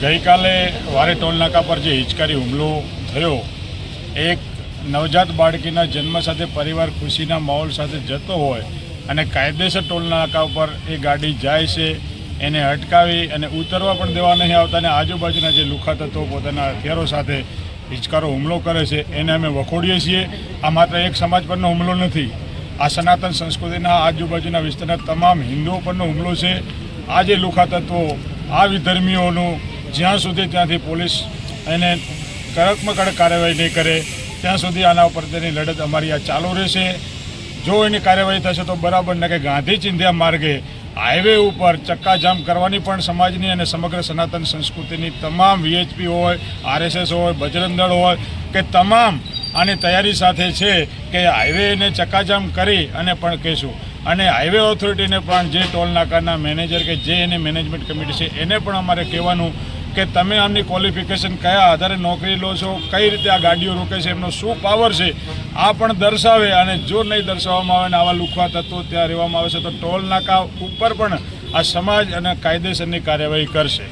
ગઈકાલે વારે ટોલનાકા પર જે હિચકારી હુમલો થયો, એક નવજાત બાળકીના જન્મ સાથે પરિવાર ખુશીના માહોલ સાથે જતો હોય અને કાયદેસર ટોલનાકા ઉપર એ ગાડી જાય છે, એને અટકાવી અને ઉતરવા પણ દેવા નહીં આવતા અને આજુબાજુના જે લુખા તત્વો પોતાના હથિયારો સાથે હિચકારો હુમલો કરે છે, એને અમે વખોડીએ છીએ. આ માત્ર એક સમાજ પરનો હુમલો નથી, આ સનાતન સંસ્કૃતિના આજુબાજુના વિસ્તારના તમામ હિન્દુઓ પરનો હુમલો છે. આ જે લુખા તત્વો, આ વિધર્મીઓનું જ્યાં સુધી ત્યાંથી પોલીસ એને કડકમાં કડક કાર્યવાહી નહીં કરે, ત્યાં સુધી આના ઉપર તેની લડત અમારી આ ચાલુ રહેશે. જો એની કાર્યવાહી થશે તો બરાબર, ને કે ગાંધી ચિંધ્યા માર્ગે હાઈવે ઉપર ચક્કાજામ કરવાની પણ સમાજની અને સમગ્ર સનાતન સંસ્કૃતિની તમામ વીએચપી હોય, આરએસએસ હોય બજરંગ હોય, કે તમામ આની તૈયારી સાથે છે કે હાઈવેને ચક્કાજામ કરી અને પણ કહેશું. અને હાઈવે ઓથોરિટીને પણ જે ટોલ નાકાના મેનેજર કે જે એની મેનેજમેન્ટ કમિટી છે, એને પણ અમારે કહેવાનું કે તમે આમની ક્વોલિફિકેશન કયા આધારે નોકરી લો છો, કઈ રીતે આ ગાડીઓ રોકે છે, એમનો શું પાવર છે, આ પણ દર્શાવે અને જો નહીં દર્શાવવામાં આવે ને આવા લુખવા તત્વો ત્યાં રહેવામાં આવે છે, તો ટોલ નાકા ઉપર પણ આ સમાજ અને કાયદેસરની કાર્યવાહી કરશે.